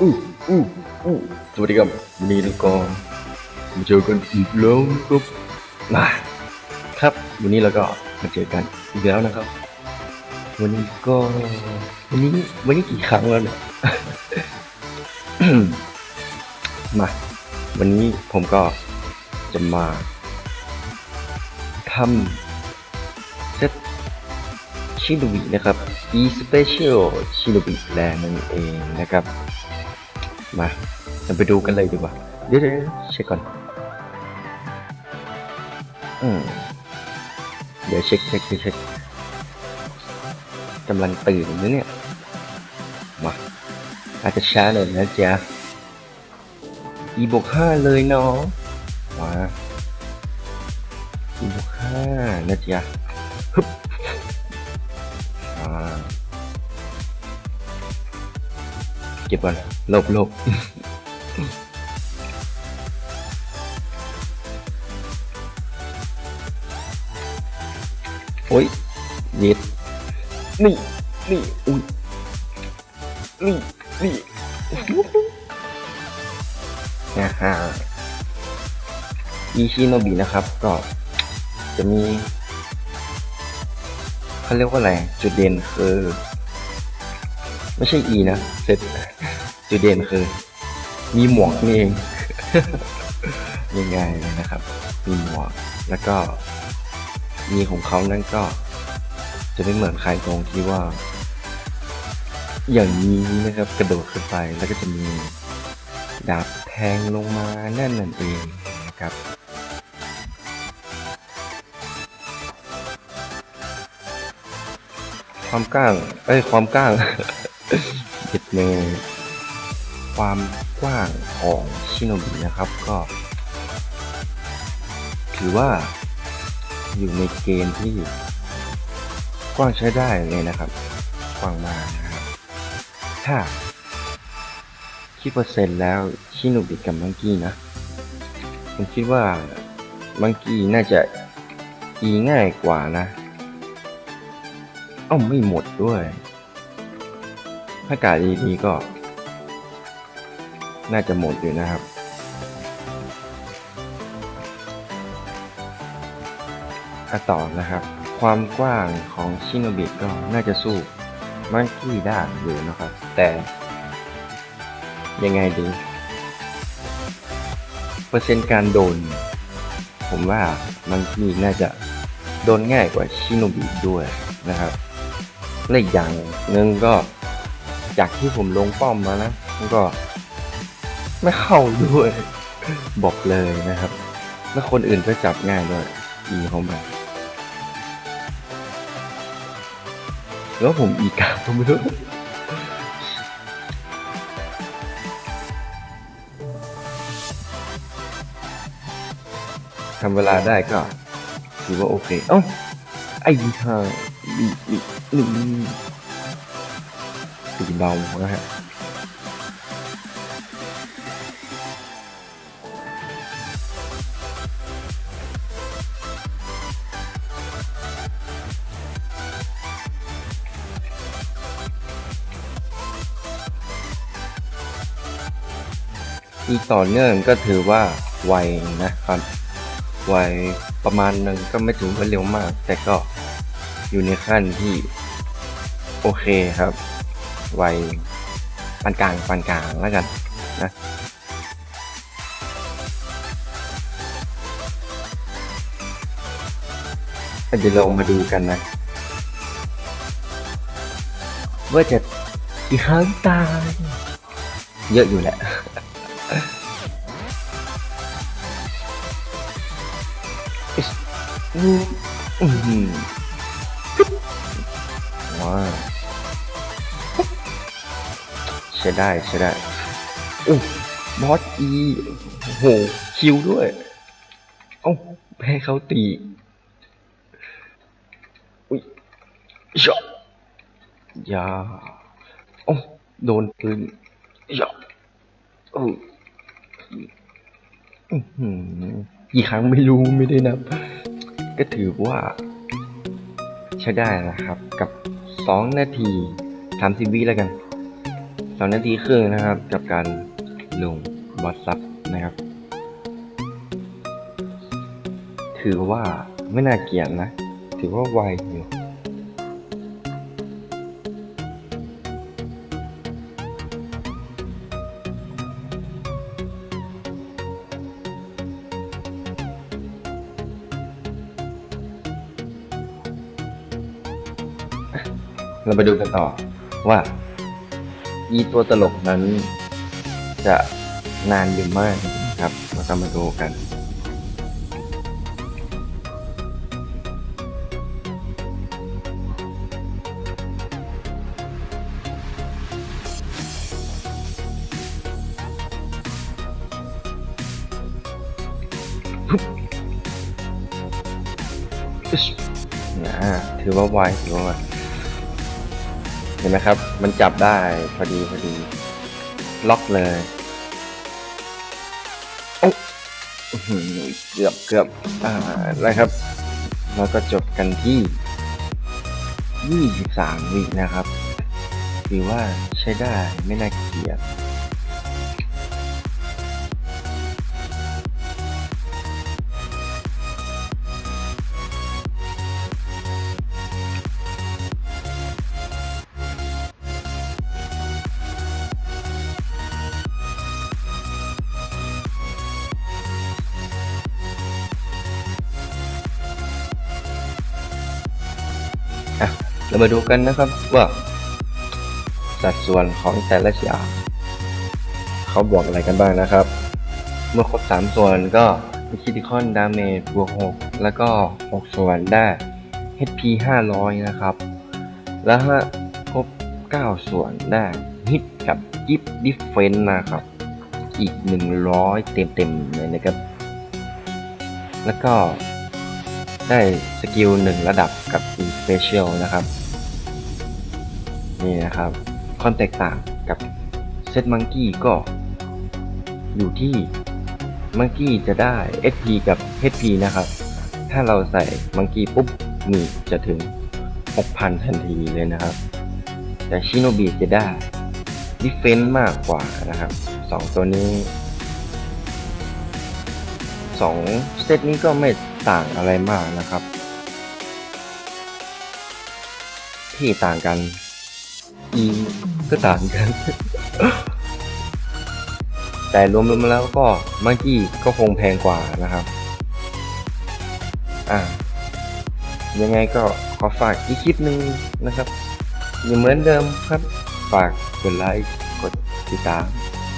อู้อู้อู้สวัสดีครับวันนี้เราก็มาเจอกันอีกแล้วครับมาครับวันนี้เราก็มาเจอกันอีกแล้วนะครับ วันนี้ก็วันนี้วันนี้กี่ครั้งแล้วเนี่ยมาวันนี้ผมก็จะมาทำเซตชิโนบินะครับ e special ชิโนบิแลนนั่นเองนะครับ มาเราไปดูกันเลยดีกว่า เดี๋ยวเดี๋ยวเช็คก่อน อืม เดี๋ยวเช็คเช็คเช็คเช็คกำลังตื่นนะเนี่ย มา อาจจะช้าหน่อยนะจ๊ะ e บวกห้าเลยเนาะมา e บวกห้านะจ๊ะฮึบ เก็บก่อนหลบหลบโอ้ยเย็ดนี่นี่อุ้ยนี่นี่นะฮะอีชิโนบินะครับ ก็จะมีเขาเรียกว่าอะไร จุดเด่นคือ ไม่ใช่อีนะเซตจุดเด่นคือ มีหมวกนี่เองง่ายๆเลยนะครับ มีหมวกแล้วก็มีของเขานั่นก็ จะไม่เหมือนใครตรงที่ว่า อย่างนี้นะครับกระโดดขึ้นไปแล้วก็จะมีดาบแทงลงมานั่นนั่นเองนะครับความก้าง เอ้ย ความก้าง เด็ดเมความกว้างของชิโนบินะครับก็ ถือว่าอยู่ในเกณฑ์ที่กว้างใช้ได้เลยนะครับ กว้างมากนะครับ ถ้าคิดเปอร์เซ็นต์แล้วชิโนบิกับมังกี้นะ ผมคิดว่ามังกี้น่าจะอีง่ายกว่านะ เอ้าไม่หมดด้วย ถ้ากาดดีๆก็ น่าจะหมดอยู่นะครับ อะต่อนะครับ ความกว้างของชิโนบิก็น่าจะสู้มังกี้ได้อยู่นะครับ แต่ยังไงดี เปอร์เซ็นต์การโดน ผมว่ามังกี้น่าจะโดนง่ายกว่าชิโนบิด้วยนะครับและอีกอย่างหนึ่งก็ จากที่ผมลงป้อมมานะมันก็ ไม่เข้าด้วย บอกเลยนะครับ แล้วคนอื่นก็จับง่ายด้วยอีเขามาแล้วผมอีกาผมไม่รู้ทำเวลาได้ก็ถือว่าโอเค เอ้า ไอ้ห่าบีบีนี่ ตีเบานะฮะอีกต่อเนื่องก็ถือว่าไวนะครับ ไวประมาณหนึ่งก็ไม่ถึงว่าเร็วมาก แต่ก็อยู่ในขั้นที่ โอเคครับ ไวปานกลางปานกลางแล้วกันนะเดี๋ยวเรามาดูกันนะ ว่าจะกี่ครั้งตายเยอะอยู่แหละอืมอื้อหือว้าว ช้ได้ใช้ได้โอ้บอสอีโหคิวด้วย เอ้าแพ้เขาตีอุ้ยช็อตยาโอ้โดนปืนยาโอ้อื้ออกี่ครั้งไม่รู้ไม่ได้นับ ก็ถือว่า ใช้ได้นะครับ กับ 2 นาที 30 วิแล้วกัน สองนาทีครึ่งนะครับ กับการลงบอทซับนะครับ ถือว่าไม่น่าเกลียดนะ ถือว่าไวอยู่เราไปดูกันต่อว่า อีตัวตลกนั้น จะนานหรือไม่นะครับ เราก็มาดูกันอึ๊ชอ่าถือว่าไวถือว่าไว ห็นไหมครับ มันจับได้พอดีพอดี ล็อกเลยโอ้เกือบเกือบอ่านะครับแล้วก็จบกันที่ 23 วินะครับถือว่าใช้ได้ไม่น่าเกลียด เรามาดูกันนะครับว่า สัดส่วนของแต่ละอย่างเขาบอกอะไรกันบ้างนะครับ เมื่อครบ 3 ส่วนก็มีคิติคอนดาเมจบวก6แล้วก็ 6 ส่วนได้ HP 500 นะครับ แล้วถ้าครบ 9 ส่วนได้ฮิตกับกิฟดิฟเฟนนะครับ อีก 100 เต็มๆเลยนะครับ แล้วก็ได้สกิลหนึ่งระดับกับ In Special นะครับ นี่นะครับความแตกต่างกับเซตมังกี้ก็อยู่ที่มังกี้จะได้ SP กับ HP นะครับ ถ้าเราใส่มังกี้ปุ๊บนี่จะถึง 6,000 ทันทีเลยนะครับ แต่ชิโนบิจะได้ดิเฟน c e มากกว่านะครับสองตัวนี้สองเซตนี้ก็ไม่ต่างอะไรมากนะครับ ที่ต่างกัน ก็ต่างกัน แต่รวมๆแล้วก็มังกี้ก็คงแพงกว่านะครับ อ่า ยังไงก็ขอฝากอีกคลิปหนึ่งนะครับยังเหมือนเดิมครับ ฝากกดไลค์กดติดตาม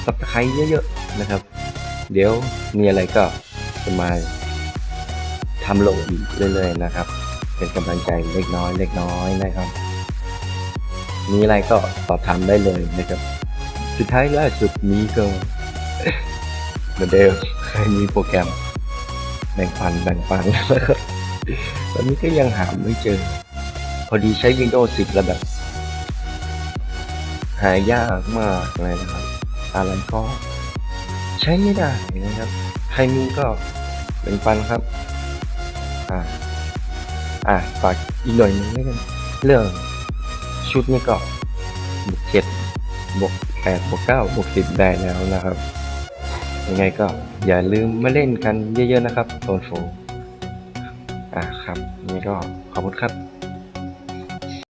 ซับสไครต์เยอะๆนะครับ เดี๋ยวมีอะไรก็จะมาทำลงอีกเรื่อยๆนะครับ เป็นกำลังใจเล็กน้อยเล็กน้อยนะครับ มีอะไรก็สอบถามได้เลยนะครับ สุดท้ายล่าสุดนี้ก็เหมือนเดิมใครมีโปรแกรมแบ่งปันแบ่งปันนะครับตอนนี้ก็ยังหาไม่เจอ พอดีใช้ Windows 10แล้วแบบ หายากมากเลยนะครับ อะไรก็ใช้ไม่ได้นะครับ ใครมีก็เป็นปันครับ อ่าอ่าฝากอีกหน่อยนึงแล้วกันเรื่อง ชุดนี้ก็บวกเจ็ดบวกแปดบวกเก้าบวกสิบได้แล้วนะครับ ยังไงก็อย่าลืมมาเล่นกันเยอะๆนะครับโซนโฟอ่าครับยังไงก็ขอบคุณครับ